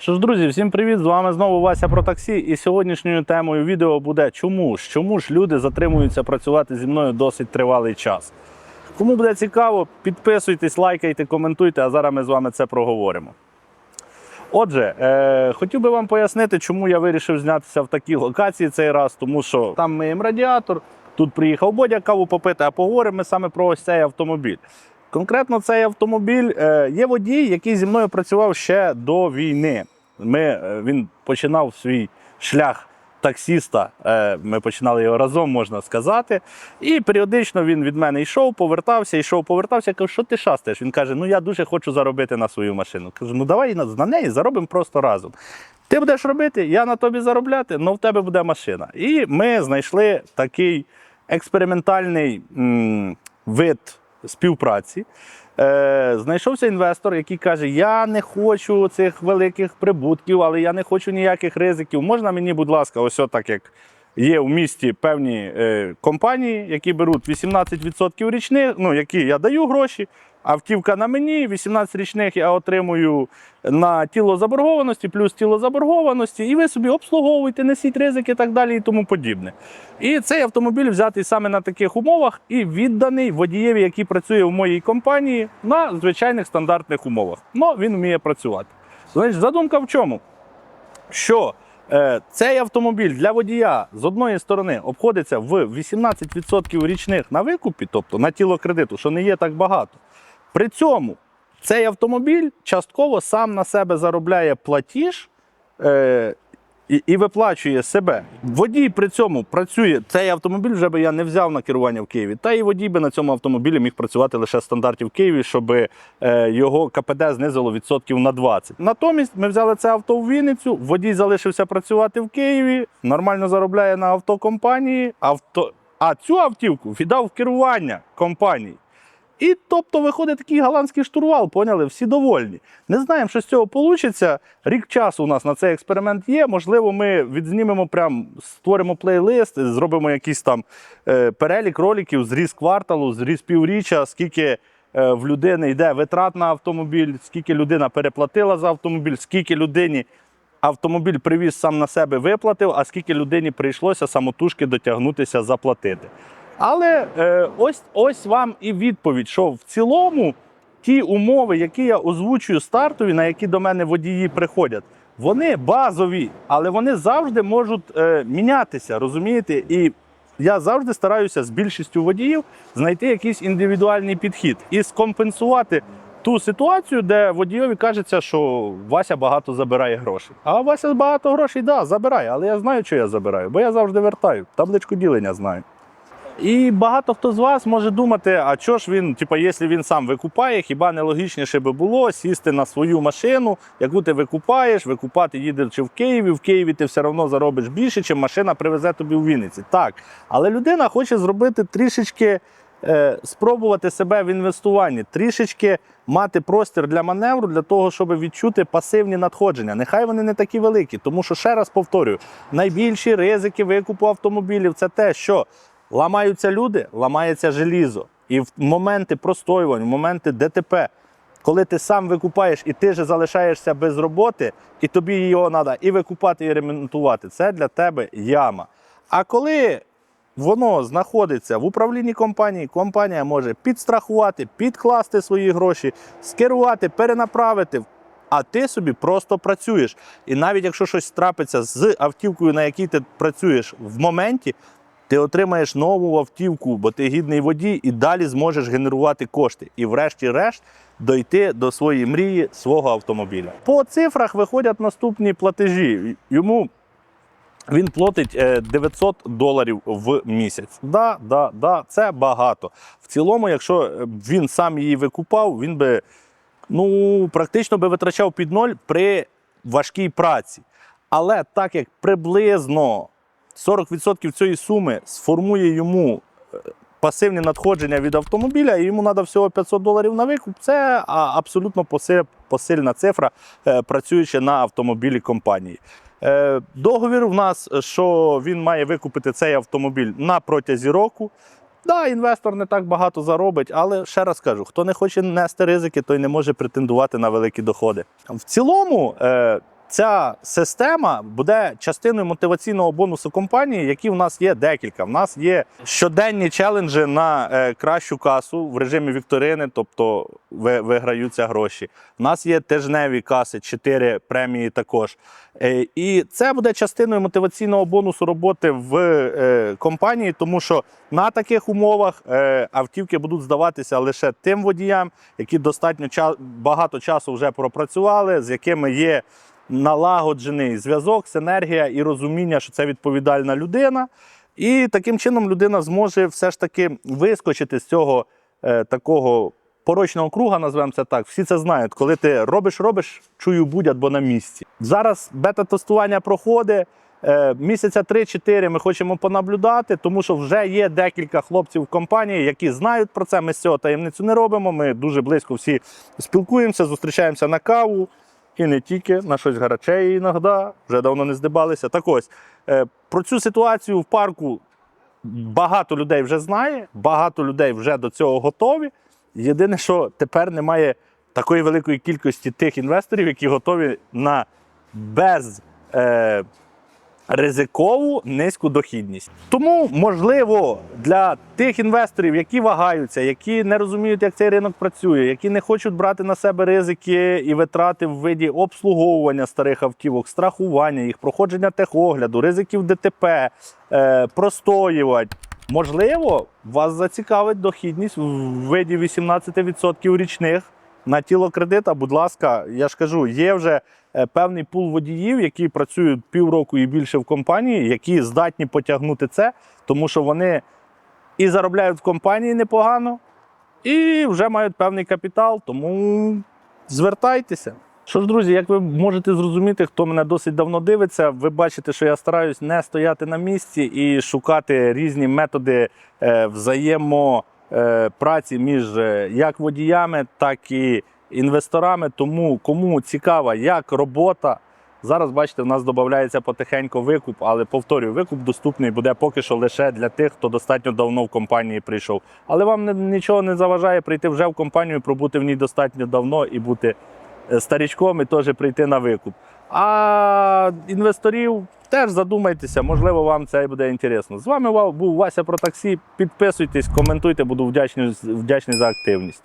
Що ж, друзі, всім привіт! З вами знову Вася про таксі. І сьогоднішньою темою відео буде чому ж чому ж люди затримуються працювати зі мною досить тривалий час. Кому буде цікаво, підписуйтесь, лайкайте, коментуйте, а зараз ми з вами це проговоримо. Отже, е, хотів би вам пояснити, чому я вирішив знятися в такій локації цей раз, тому що там миємо радіатор, тут приїхав Бодя каву попити, а поговоримо ми саме про ось цей автомобіль. Конкретно цей автомобіль е, є водій, який зі мною працював ще до війни. Ми, е, він починав свій шлях таксіста. е, Ми починали його разом, можна сказати. І періодично він від мене йшов, повертався, йшов, повертався. Я кажу, що ти шастаєш? Він каже: Ну я дуже хочу заробити на свою машину. Кажу, ну давай на, неї заробимо просто разом. Ти будеш робити, я на тобі заробляти, але в тебе буде машина. І ми знайшли такий експериментальний м, вид співпраці. Е, знайшовся інвестор, який каже: Я не хочу цих великих прибутків, але я не хочу ніяких ризиків. Можна мені, будь ласка, ось так як є в місті певні е, компанії, які беруть 18% річних, ну які я даю гроші. Автівка на мені, 18 річних я отримую на тіло заборгованості, плюс тіло заборгованості, і ви собі обслуговуєте, несіть ризики і так далі і тому подібне. І цей автомобіль взятий саме на таких умовах і відданий водієві, який працює в моїй компанії на звичайних стандартних умовах. Ну, він вміє працювати. Значить, задумка в чому? Що е, цей автомобіль для водія з одної сторони обходиться в 18% річних на викупі, тобто на тіло кредиту, що не є так багато. При цьому цей автомобіль частково сам на себе заробляє платіж е, і, і виплачує себе. Водій при цьому працює. Цей автомобіль вже би я не взяв на керування в Києві. Та і водій би на цьому автомобілі міг працювати лише стандартів в Києві, щоб е, його КПД знизило відсотків на 20. Натомість ми взяли це авто в Вінницю. Водій залишився працювати в Києві, нормально заробляє на автокомпанії. Авто... А цю автівку віддав в керування компанії. І тобто виходить такий голландський штурвал, поняли? Всі довольні. Не знаємо, що з цього вийде. Рік часу у нас на цей експеримент є. Можливо, ми відзнімемо прям, створимо плейлист, зробимо якийсь там е, перелік роликів, зріз кварталу, зріз півріччя, скільки е, в людини йде витрат на автомобіль, скільки людина переплатила за автомобіль, скільки людині автомобіль привіз сам на себе виплатив, а скільки людині прийшлося самотужки дотягнутися заплатити. Але е, ось ось вам і відповідь, що в цілому ті умови, які я озвучую стартові, на які до мене водії приходять, вони базові, але вони завжди можуть е, мінятися, розумієте? І я завжди стараюся з більшістю водіїв знайти якийсь індивідуальний підхід і скомпенсувати ту ситуацію, де водійові кажеться, що Вася багато забирає грошей. А Вася багато грошей, да, забирає, але я знаю, що я забираю, бо я завжди вертаю. Табличку ділення знаю. І багато хто з вас може думати, а що ж він, типу, якщо він сам викупає, хіба не логічніше би було сісти на свою машину, яку ти викупаєш, викупати їдучи в Києві, в Києві ти все одно заробиш більше, чим машина привезе тобі в Вінниці. Так. Але людина хоче зробити трішечки, е, спробувати себе в інвестуванні, трішечки мати простір для маневру, для того, щоб відчути пасивні надходження. Нехай вони не такі великі, тому що, ще раз повторюю, найбільші ризики викупу автомобілів це те, що Ламаються люди, ламається желізо. І в моменти простоювань, в моменти ДТП, коли ти сам викупаєш і ти же залишаєшся без роботи, і тобі його треба і викупати, і ремонтувати, це для тебе яма. А коли воно знаходиться в управлінні компанії, компанія може підстрахувати, підкласти свої гроші, скерувати, перенаправити. А ти собі просто працюєш. І навіть якщо щось трапиться з автівкою, на якій ти працюєш в моменті, ти отримаєш нову автівку, бо ти гідний водій, і далі зможеш генерувати кошти. І, врешті-решт, дойти до своєї мрії свого автомобіля. По цифрах виходять наступні платежі. Йому він платить е, 900 доларів в місяць. Да, да, да, це багато. В цілому, якщо е, він сам її викупав, він би ну, практично би витрачав під ноль при важкій праці. Але так як приблизно 40% цієї суми сформує йому е, пасивні надходження від автомобіля, і йому треба всього 500 доларів на викуп. Це абсолютно посильна цифра, е, працюючи на автомобілі компанії. Е, Договір в нас, що він має викупити цей автомобіль на протязі року. Да, інвестор не так багато заробить, але ще раз кажу, хто не хоче нести ризики, той не може претендувати на великі доходи. В цілому, ця система буде частиною мотиваційного бонусу компанії, які в нас є декілька. В нас є щоденні челенджі на е, кращу касу в режимі вікторини, тобто ви, виграються гроші. У нас є тижневі каси, 4 премії також. Е, і це буде частиною мотиваційного бонусу роботи в е, компанії, тому що на таких умовах автівки будуть здаватися лише тим водіям, які достатньо багато часу вже пропрацювали, з якими є налагоджений зв'язок, синергія і розуміння, що це відповідальна людина. І таким чином людина зможе все ж таки вискочити з цього е, такого порочного круга, назвемо це так. Всі це знають. Коли ти робиш, робиш, чую будь або на місці. Зараз бета-тестування проходить. Е, Місяця 3-4 ми хочемо понаблюдати, тому що вже є декілька хлопців в компанії, які знають про це. Ми з цього таємницю не робимо. Ми дуже близько всі спілкуємося, зустрічаємося на каву. І не тільки на щось гаряче іноді, вже давно не здибалися. Так ось, е, про цю ситуацію в парку багато людей вже знає, багато людей вже до цього готові. Єдине, що тепер немає такої великої кількості тих інвесторів, які готові на без. Е, ризикову низьку дохідність. Тому, можливо, для тих інвесторів, які вагаються, які не розуміють, як цей ринок працює, які не хочуть брати на себе ризики і витрати в виді обслуговування старих автівок, страхування їх, проходження техогляду, ризиків ДТП, е, простоювань. Можливо, вас зацікавить дохідність в виді 18% річних на тіло кредита. Будь ласка, я ж кажу, є вже е, певний пул водіїв, які працюють півроку і більше в компанії, які здатні потягнути це, тому що вони і заробляють в компанії непогано, і вже мають певний капітал, тому звертайтеся. Що ж, друзі, як ви можете зрозуміти, хто мене досить давно дивиться, ви бачите, що я стараюсь не стояти на місці і шукати різні методи е, взаємопраці між е, як водіями, так і інвесторами. Тому кому цікава як робота. Зараз, бачите, в нас додається потихеньку викуп, але повторюю, викуп доступний буде поки що лише для тих, хто достатньо давно в компанії прийшов. Але вам нічого не заважає прийти вже в компанію, пробути в ній достатньо давно і бути е, старічком і теж прийти на викуп. А інвесторів теж задумайтеся, можливо, вам це буде інтересно. З вами був Вася про таксі. Підписуйтесь, коментуйте, буду вдячний, вдячний за активність.